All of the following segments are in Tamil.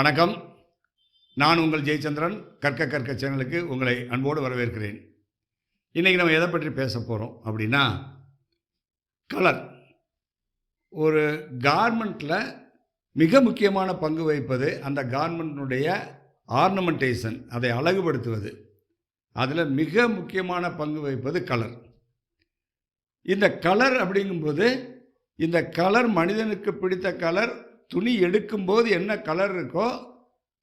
வணக்கம். நான் உங்கள் ஜெயச்சந்திரன். கற்க கற்க சேனலுக்கு உங்களை அன்போடு வரவேற்கிறேன். இன்றைக்கி நம்ம எதை பற்றி பேச போகிறோம் அப்படின்னா கலர். ஒரு கார்மெண்ட்டில் மிக முக்கியமான பங்கு வகிப்பது அந்த கார்மெண்ட்டினுடைய ஆர்னமெண்டேஷன் அதை அழகுபடுத்துவது. அதில் மிக முக்கியமான பங்கு வகிப்பது கலர். இந்த கலர் அப்படிங்கும்போது இந்த கலர் மனிதனுக்கு பிடித்த கலர் துணி எடுக்கும்போது என்ன கலர் இருக்கோ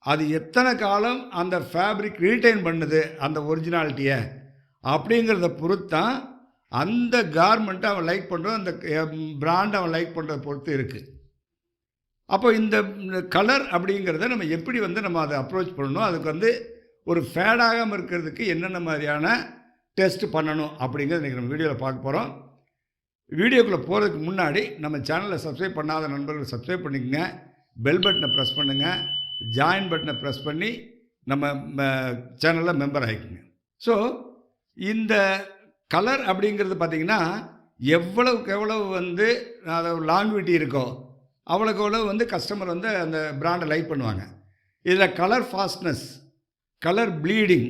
அது எத்தனை காலம் அந்த ஃபேப்ரிக் ரீட்டைன் பண்ணுது அந்த ஒரிஜினாலிட்டியை அப்படிங்கிறத பொறுத்தான் அந்த கார்மெண்ட்டை அவன் லைக் பண்ணுறது அந்த பிராண்டை அவன் லைக் பண்ணுறத பொறுத்து இருக்குது அப்போ இந்த கலர் அப்படிங்கிறத நம்ம எப்படி வந்து நம்ம அதை அப்ரோச் பண்ணணும்? அதுக்கு வந்து ஒரு ஃபேடாகாமல் இருக்கிறதுக்கு என்னென்ன மாதிரியான டெஸ்ட் பண்ணணும் அப்படிங்கிறத இன்றைக்கி நம்ம வீடியோவில் பார்க்க போகிறோம் வீடியோக்குள்ளே போகிறதுக்கு முன்னாடி நம்ம சேனலை சப்ஸ்கிரைப் பண்ணாத நண்பர்கள் சப்ஸ்கிரைப் பண்ணிக்கங்க. பெல் பட்டனை ப்ரெஸ் பண்ணுங்கள் ஜாயின் பட்டனை ப்ரெஸ் பண்ணி நம்ம சேனலில் மெம்பர் ஆகிக்குங்க ஸோ இந்த கலர் அப்படிங்கிறது பார்த்திங்கன்னா எவ்வளவுக்கு எவ்வளவு வந்து அதை லாங்குவிட்டி இருக்கோ அவ்வளோக்கு எவ்வளோ வந்து கஸ்டமர் வந்து அந்த பிராண்டை லைக் பண்ணுவாங்க. இதில் கலர் ஃபாஸ்ட்னஸ் கலர் ப்ளீடிங்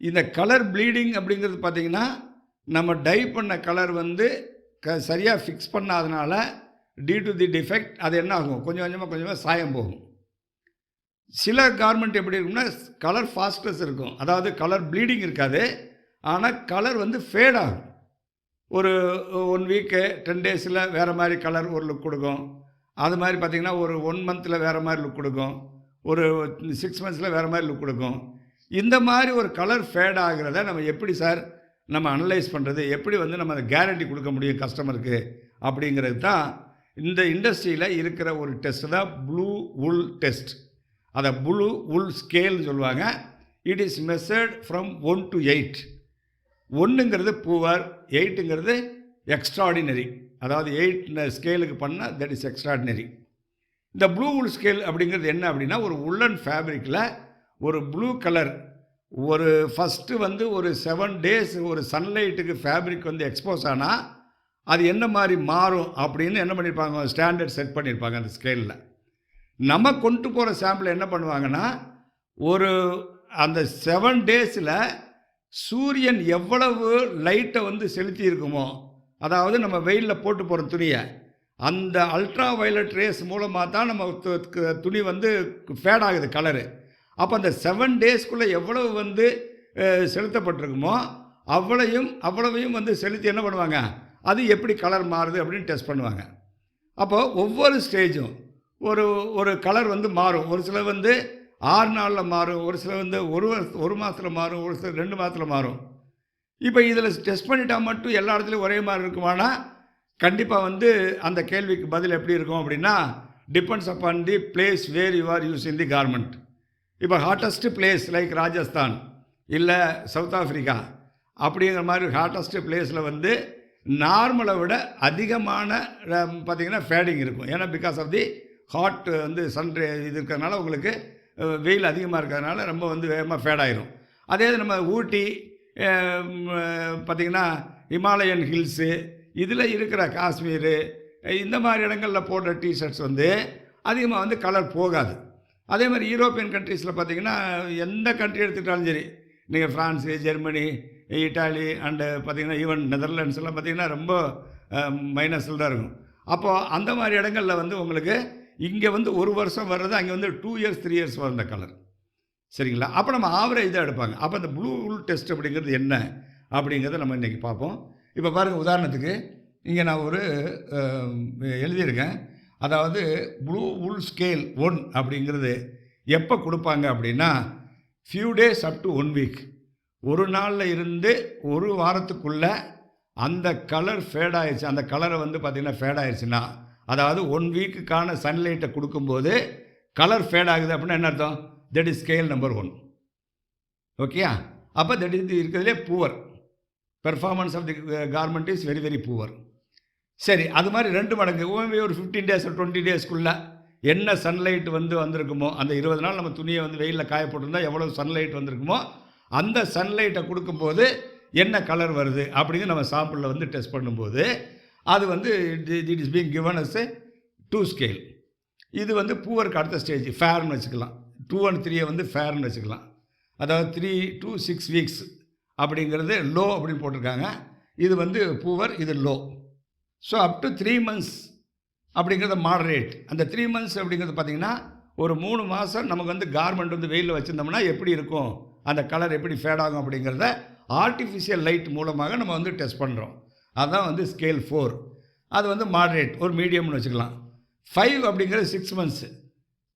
இந்த கலர் ப்ளீடிங் அப்படிங்கிறது பார்த்திங்கன்னா நம்ம டை பண்ண கலர் வந்து க சரியாக ஃபிக்ஸ் பண்ணாதனால டியூ டு தி டிஃபெக்ட் அது என்ன ஆகும்? கொஞ்சம் கொஞ்சமாக கொஞ்சமாக சாயம் போகும். சில கார்மெண்ட் எப்படி இருக்கும்னா கலர் ஃபாஸ்டஸ் இருக்கும். அதாவது கலர் ப்ளீடிங் இருக்காது. ஆனால் கலர் வந்து ஃபேட் ஆகும். ஒரு ஒன் வீக்கு டென் டேஸில் வேறு மாதிரி கலர் ஒரு லுக் கொடுக்கும். அது மாதிரி பார்த்திங்கன்னா ஒரு ஒன் மந்தில் வேறு மாதிரி லுக் கொடுக்கும். ஒரு சிக்ஸ் மந்த்ஸில் வேறு மாதிரி லுக் கொடுக்கும். இந்த மாதிரி ஒரு கலர் ஃபேட் ஆகிறத நம்ம எப்படி சார் நம்ம அனலைஸ் பண்ணுறது எப்படி வந்து நம்ம அதை கேரண்டி கொடுக்க முடியும் கஸ்டமருக்கு அப்படிங்கிறது தான் இந்த இண்டஸ்ட்ரியில் இருக்கிற ஒரு டெஸ்ட்டு தான் ப்ளூ உல் டெஸ்ட் அதை ப்ளூ உல் ஸ்கேல்னு சொல்லுவாங்க. It is measured from one to eight ஒன்றுங்கிறது poor எயிட்டுங்கிறது எக்ஸ்ட்ராடினரி அதாவது எயிட் ஸ்கேலுக்கு பண்ணால் தட் இஸ் எக்ஸ்ட்ராடினரி இந்த ப்ளூ உல் ஸ்கேல் அப்படிங்கிறது என்ன அப்படின்னா ஒரு உள்ளன் ஃபேப்ரிக்கில் ஒரு ப்ளூ கலர் ஒரு ஃபஸ்ட்டு வந்து ஒரு செவன் டேஸ் ஒரு சன்லைட்டுக்கு ஃபேப்ரிக் வந்து எக்ஸ்போஸ் ஆனால் அது என்ன மாதிரி மாறும் அப்படின்னு என்ன பண்ணியிருப்பாங்க ஸ்டாண்டர்ட் செட் பண்ணியிருப்பாங்க அந்த ஸ்கேலில் நம்ம கொண்டு போகிற சாம்பிளை என்ன பண்ணுவாங்கன்னா ஒரு அந்த செவன் டேஸில் சூரியன் எவ்வளவு லைட்டை வந்து செலுத்தி இருக்குமோ அதாவது நம்ம வெயிலில் போட்டு போகிற துணியை அந்த அல்ட்ரா வயலட் ரேஸ் மூலமாக தான் நம்ம துணி வந்து ஃபேட் ஆகுது கலரு அப்போ அந்த செவன் டேஸ்க்குள்ளே எவ்வளவு வந்து செலுத்தப்பட்டிருக்குமோ அவ்வளையும் அவ்வளவையும் வந்து செலுத்தி என்ன பண்ணுவாங்க? அது எப்படி கலர் மாறுது அப்படின்னு டெஸ்ட் பண்ணுவாங்க. அப்போது ஒவ்வொரு ஸ்டேஜும் ஒரு ஒரு கலர் வந்து மாறும். ஒரு சில வந்து ஆறு நாளில் மாறும். ஒரு சில வந்து ஒரு ஒரு மாதத்தில் மாறும். ஒரு சில ரெண்டு மாதத்தில் மாறும். இப்போ இதில் டெஸ்ட் பண்ணிட்டால் மட்டும் எல்லா இடத்துலையும் ஒரே மாதிரி இருக்குமானா கண்டிப்பாக வந்து அந்த கேள்விக்கு பதில் எப்படி இருக்கும் அப்படின்னா depends upon the place where you are use in the garment இப்போ ஹாட்டஸ்ட்டு பிளேஸ் லைக் ராஜஸ்தான் இல்லை சவுத் ஆஃப்ரிக்கா அப்படிங்கிற மாதிரி ஹாட்டஸ்ட்டு பிளேஸில் வந்து நார்மலை விட அதிகமான பார்த்திங்கன்னா ஃபேடிங் இருக்கும். ஏன்னா பிகாஸ் ஆஃப் தி ஹாட் வந்து சன் இது இருக்கிறதுனால உங்களுக்கு வெயில் அதிகமாக இருக்கிறதுனால ரொம்ப வந்து வேகமாக ஃபேடாயிரும் அதே இது நம்ம ஊட்டி பார்த்திங்கன்னா ஹிமாலயன் ஹில்ஸு இதில் இருக்கிற காஷ்மீர் இந்த மாதிரி இடங்களில் போடுற டிஷர்ட்ஸ் வந்து அதிகமாக வந்து கலர் போகாது. அதே மாதிரி யூரோப்பியன் கண்ட்ரீஸில் பார்த்தீங்கன்னா எந்த கண்ட்ரி எடுத்துக்கிட்டாலும் சரி நீங்கள் ஃப்ரான்ஸு ஜெர்மனி இட்டாலி அண்டு பார்த்திங்கன்னா ஈவன் நெதர்லாண்ட்ஸ் எல்லாம் பார்த்திங்கன்னா ரொம்ப மைனஸில் தான் இருக்கும். அப்போது அந்த மாதிரி இடங்களில் வந்து உங்களுக்கு இங்கே வந்து ஒரு வருஷம் வர்றது அங்கே வந்து டூ இயர்ஸ் த்ரீ இயர்ஸ் வரும் இந்த கலர் சரிங்களா? அப்போ நம்ம ஆவரேஜ் தான் எடுப்பாங்க. அப்போ அந்த ப்ளூ உல் டெஸ்ட் அப்படிங்கிறது என்ன? அப்படிங்கிறத நம்ம இன்றைக்கி பார்ப்போம். இப்போ பாருங்கள் உதாரணத்துக்கு இங்கே நான் ஒரு எழுதியிருக்கேன். அதாவது ப்ளூ உல் ஸ்கேல் ஒன் அப்படிங்கிறது எப்போ கொடுப்பாங்க அப்படின்னா few days up to one week ஒரு நாளில் இருந்து ஒரு வாரத்துக்குள்ளே அந்த கலர் ஃபேட் ஆயிடுச்சு. அந்த கலரை வந்து பார்த்திங்கன்னா ஃபேட் ஆயிடுச்சுன்னா அதாவது ஒன் வீக்குக்கான சன்லைட்டை கொடுக்கும்போது கலர் ஃபேட் ஆகுது அப்படின்னா என்ன அர்த்தம்? That is scale number one ஓகேயா அப்போ தட் இஸ் இருக்கிறதுலே poor performance of the garment is very very poor சரி அது மாதிரி ரெண்டு மடங்கு. ஒரு ஃபிஃப்டீன் டேஸ் டுவெண்ட்டி டேஸ்க்குள்ளே என்ன சன்லைட் வந்து வந்திருக்குமோ அந்த இருபது நாள் நம்ம துணியை வந்து வெயிலில் காய போட்டிருந்தா எவ்வளோ சன்லைட் வந்திருக்குமோ அந்த சன்லைட்டை கொடுக்கும்போது என்ன கலர் வருது அப்படின்னு நம்ம சாம்பிளில் வந்து டெஸ்ட் பண்ணும்போது அது வந்து it is being given as two scale இது வந்து பூவருக்கு அடுத்த ஸ்டேஜ் ஃபேர்னு வச்சுக்கலாம். டூ அண்ட் த்ரீயை வந்து ஃபேர்னு வச்சுக்கலாம். அதாவது த்ரீ டூ சிக்ஸ் வீக்ஸ் அப்படிங்கிறது லோ அப்படின்னு போட்டிருக்காங்க. இது வந்து பூவர் இது low so up to three months அப்படிங்கிறது மாடரேட் அந்த த்ரீ மந்த்ஸ் அப்படிங்கிறது பார்த்திங்கன்னா ஒரு மூணு மாதம் நமக்கு வந்து கார்மெண்ட் வந்து வெயிலில் வச்சுருந்தோம்னா எப்படி இருக்கும்? அந்த கலர் எப்படி ஃபேட் ஆகும் அப்படிங்கிறத ஆர்டிஃபிஷியல் லைட் மூலமாக நம்ம வந்து டெஸ்ட் பண்ணுறோம் அதுதான் வந்து ஸ்கேல் ஃபோர் அது வந்து மாடரேட் ஒரு மீடியம்னு வச்சுக்கலாம். ஃபைவ் அப்படிங்கிறது சிக்ஸ் மந்த்ஸு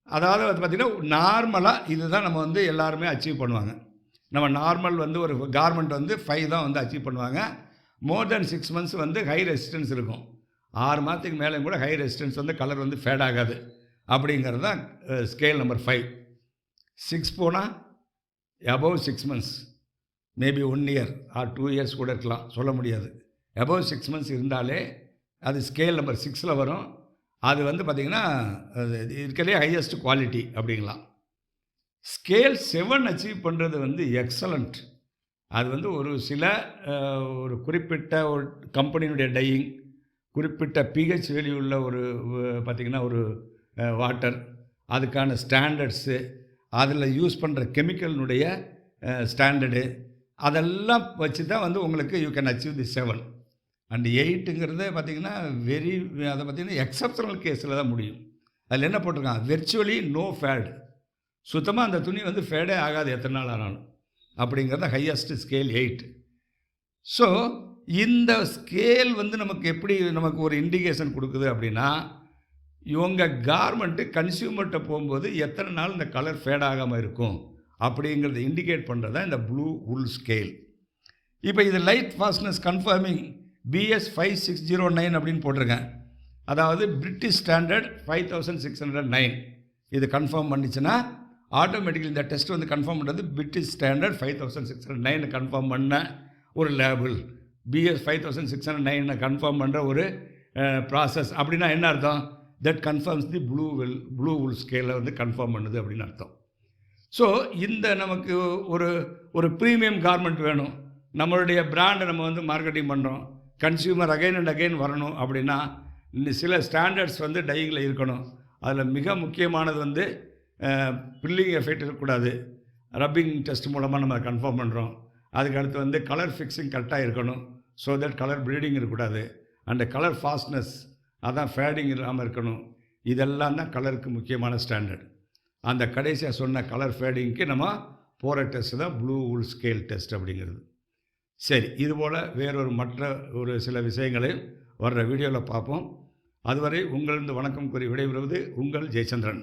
அதாவது வந்து பார்த்திங்கன்னா நார்மலாக இதுதான் நம்ம வந்து எல்லாருமே அச்சீவ் பண்ணுவாங்க. நம்ம நார்மல் வந்து ஒரு கார்மெண்ட் வந்து ஃபைவ் தான் வந்து அச்சீவ் பண்ணுவாங்க. மோர் தென் சிக்ஸ் மந்த்ஸ் வந்து ஹை ரெசிஸ்டன்ஸ் இருக்கும். ஆறு மாதத்துக்கு மேலே கூட ஹை ரெசிஸ்டன்ஸ் வந்து கலர் வந்து ஃபேட் ஆகாது. அப்படிங்கிறது தான் ஸ்கேல் நம்பர் ஃபைவ் சிக்ஸ் போனால் above six months maybe one year or two years கூட இருக்கலாம் சொல்ல முடியாது. அபவ் சிக்ஸ் மந்த்ஸ் இருந்தாலே அது ஸ்கேல் நம்பர் சிக்ஸில் வரும். அது வந்து பார்த்திங்கன்னா இருக்கிறதே ஹையஸ்ட் குவாலிட்டி அப்படிங்களாம் ஸ்கேல் செவன் அச்சீவ் பண்ணுறது வந்து எக்ஸலண்ட் அது வந்து ஒரு சில ஒரு குறிப்பிட்ட ஒரு கம்பெனியினுடைய டையிங் குறிப்பிட்ட பிஹெச் வேல்யூ உள்ள ஒரு பார்த்திங்கன்னா ஒரு வாட்டர் அதுக்கான ஸ்டாண்டர்ட்ஸு அதில் யூஸ் பண்ணுற கெமிக்கலினுடைய ஸ்டாண்டர்டு அதெல்லாம் வச்சு தான் வந்து உங்களுக்கு you can achieve the seven and எயிட்டுங்கிறது பார்த்திங்கன்னா வெரி அதை பார்த்திங்கன்னா எக்ஸப்ஷனல் கேஸில் தான் முடியும். அதில் என்ன போட்டிருக்காங்க வெர்ச்சுவலி நோ ஃபேடு சுத்தமாக அந்த துணி வந்து ஃபேடே ஆகாது எத்தனை நாள் ஆனாலும். அப்படிங்கிறது ஹையஸ்ட் ஸ்கேல் எயிட் ஸோ இந்த ஸ்கேல் வந்து நமக்கு எப்படி நமக்கு ஒரு இண்டிகேஷன் கொடுக்குது அப்படின்னா இவங்க கார்மெண்ட்டு கன்சியூமர்கிட்ட போகும்போது எத்தனை நாள் இந்த கலர் ஃபேட் ஆகாமல் இருக்கும் அப்படிங்கிறத இண்டிகேட் பண்ணுறது தான் இந்த ப்ளூ உல் ஸ்கேல் இப்போ இது light fastness conforming BS five six zero nine அப்படின்னு போட்டிருக்கேன். அதாவது British standard five thousand six hundred nine இது கன்ஃபார்ம் பண்ணிச்சுன்னா ஆட்டோமேட்டிக்கலி இந்த டெஸ்ட் வந்து கன்ஃபார்ம் பண்ணுறது British standard five thousand six hundred nine conform பண்ண ஒரு label BS five thousand six hundred நைனை கன்ஃபார்ம் பண்ணுற ஒரு ப்ராசஸ் அப்படின்னா என்ன அர்த்தம்? That conforms the blue wool blue wool ஸ்கேலில் வந்து கன்ஃபார்ம் பண்ணுது அப்படின்னு அர்த்தம். ஸோ இந்த நமக்கு ஒரு ஒரு ப்ரீமியம் கார்மெண்ட் வேணும். நம்மளுடைய பிராண்டை நம்ம வந்து மார்க்கெட்டிங் பண்ணுறோம் கன்சியூமர் அகைன் அண்ட் அகைன் வரணும் அப்படின்னா இந்த சில ஸ்டாண்டர்ட்ஸ் வந்து டையிங்கில் இருக்கணும். அதில் மிக முக்கியமானது வந்து பில்லிங் எஃபெக்ட் இருக்கக்கூடாது. ரப்பிங் டெஸ்ட் மூலமாக நம்ம கன்ஃபார்ம் பண்ணுறோம் அதுக்கு அடுத்து வந்து கலர் ஃபிக்ஸிங் கரெக்டாக இருக்கணும். ஸோ தட் கலர் ப்ளீடிங் இருக்கக்கூடாது. அண்ட் கலர் ஃபாஸ்ட்னஸ் அதான் ஃபேடிங் இல்லாமல் இருக்கணும். இதெல்லாம் தான் கலருக்கு முக்கியமான ஸ்டாண்டர்ட் அந்த கடைசியாக சொன்ன கலர் ஃபேடிங்க்கு நம்ம போகிற டெஸ்ட் தான் ப்ளூ உல் ஸ்கேல் டெஸ்ட் அப்படிங்கிறது. சரி இதுபோல் வேறொரு மற்ற ஒரு சில விஷயங்களை வர்ற வீடியோவில் பார்ப்போம். அதுவரை உங்களிருந்து வணக்கம் கூறி விடைபெறுவது உங்கள் ஜெயச்சந்திரன்.